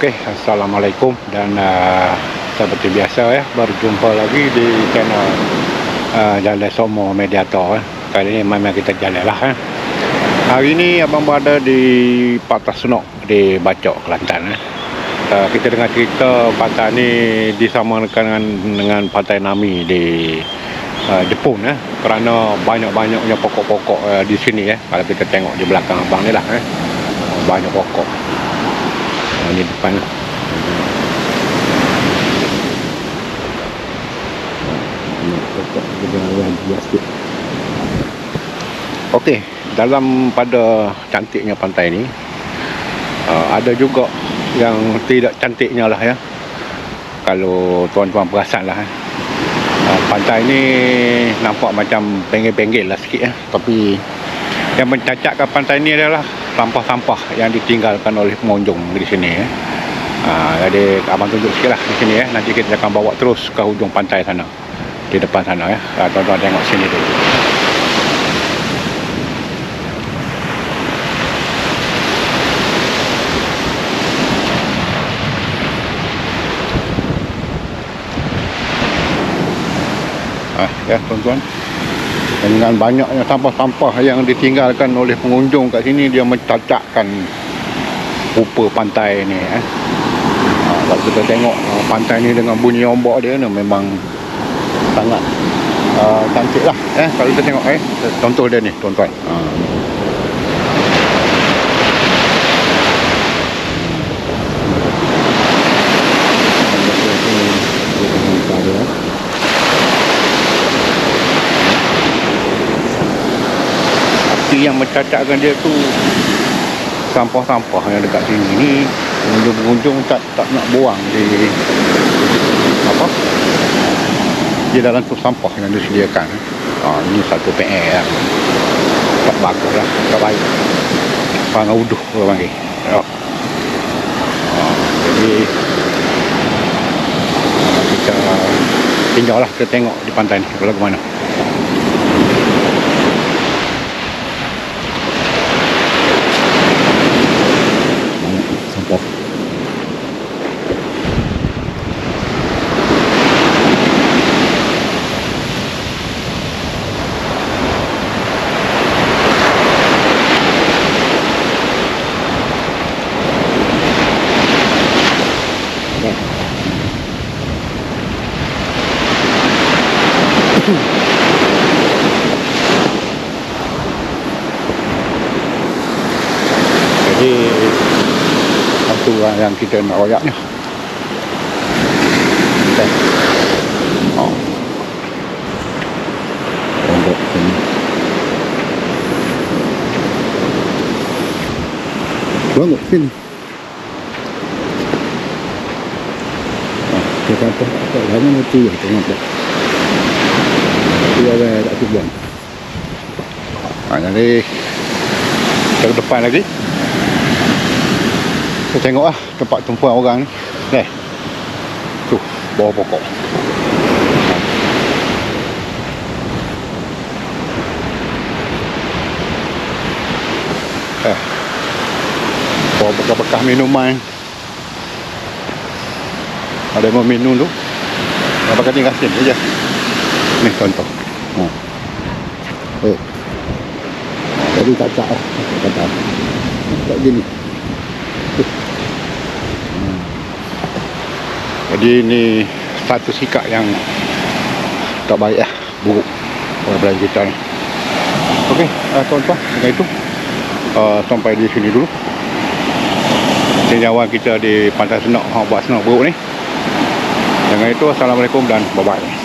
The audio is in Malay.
Okey, Assalamualaikum dan uh, seperti biasa ya, berjumpa lagi di channel uh, Jalan Somo Mediator ya. Kali ini memang kita jalan lah ya. Hari ini abang berada di Patah Senok di Bacok, Kelantan ya. Uh, kita dengar cerita pantai ni disamakan dengan dengan pantai Nami di uh, Jepun ya. Kerana banyak-banyaknya pokok-pokok uh, di sini ya. Kalau kita tengok di belakang abang ni lah ya. Banyak pokok. Uh, ni depan Okey, dalam pada cantiknya pantai ni uh, ada juga yang tidak cantiknya lah ya. Kalau tuan-tuan perasan lah. eh. Uh, pantai ni nampak macam penggil-penggil lah sikit ya. Tapi yang mencacatkan pantai ni adalah sampah-sampah yang ditinggalkan oleh pengunjung di sini ya. Uh, jadi abang tunjuk sikit lah di sini ya. Nanti kita akan bawa terus ke hujung pantai sana. Di depan sana ya. Uh, tuan-tuan tengok sini. Ah, ya tuan-tuan. Dengan banyaknya sampah-sampah yang ditinggalkan oleh pengunjung kat sini dia mencacatkan rupa pantai ni eh. Ha, kalau kita tengok uh, pantai ni dengan bunyi ombak dia ni memang sangat uh, cantik lah eh. Kalau kita tengok eh contoh dia ni tuan-tuan. Ha. Tapi yang mencacatkan dia tu sampah-sampah yang dekat sini ni pengunjung-pengunjung tak tak nak buang. Di apa? Di dalam tu sampah yang disediakan. Ha, ini satu PR lah. tak bagus lah tak baik. Panggil uduh panggil. Ya. ha, jadi kita tinjau lah kita tengok di pantai ni kalau ke mana Jadi satu yang kita nak royak ni. Kita. Oh. Pondok sini. Pondok sini. Ah, Kita kata tak lama nanti ya tengok dah. Dia ada tak cuba. Ah, jadi ke depan lagi. Kita tengok lah tempat tumpuan orang ni. Ni. Tu, bawah pokok. Eh. Bawah bekas-bekas minuman. Ada yang mau minum tu. Yang pakai tinggal sini je. Ni contoh. Ha. Eh. Jadi tak cak lah. Kata. Tak gini. Jadi ini satu sikap yang tak baik lah, buruk pada kita ni. Okey, uh, tuan-tuan, dengan itu uh, sampai di sini dulu. Tinjauan kita di Pantai Senok, buat senok buruk ni. Dengan itu, Assalamualaikum dan bye-bye.